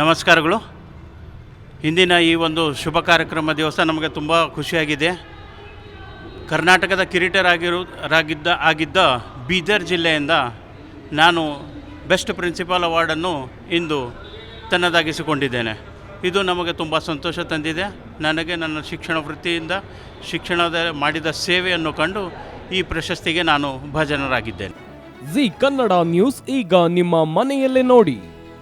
ನಮಸ್ಕಾರಗಳು. ಇಂದಿನ ಈ ಒಂದು ಶುಭ ಕಾರ್ಯಕ್ರಮ ದಿವಸ ನಮಗೆ ತುಂಬ ಖುಷಿಯಾಗಿದೆ. ಕರ್ನಾಟಕದ ಕಿರೀಟರಾಗಿರು, ರಾಗಿದ್ದ, ಆಗಿದ್ದ ಬೀದರ್ ಜಿಲ್ಲೆಯಿಂದ ನಾನು ಬೆಸ್ಟ್ ಪ್ರಿನ್ಸಿಪಾಲ್ ಅವಾರ್ಡನ್ನು ಇಂದು ತನ್ನದಾಗಿಸಿಕೊಂಡಿದ್ದೇನೆ. ಇದು ನಮಗೆ ತುಂಬ ಸಂತೋಷ ತಂದಿದೆ. ನನಗೆ ನನ್ನ ಶಿಕ್ಷಣ ವೃತ್ತಿಯಿಂದ, ಶಿಕ್ಷಣದ ಮಾಡಿದ ಸೇವೆಯನ್ನು ಕಂಡು ಈ ಪ್ರಶಸ್ತಿಗೆ ನಾನು ಭಾಜನರಾಗಿದ್ದೇನೆ. ಜಿ ಕನ್ನಡ ನ್ಯೂಸ್ ಈಗ ನಿಮ್ಮ ಮನೆಯಲ್ಲೇ ನೋಡಿ.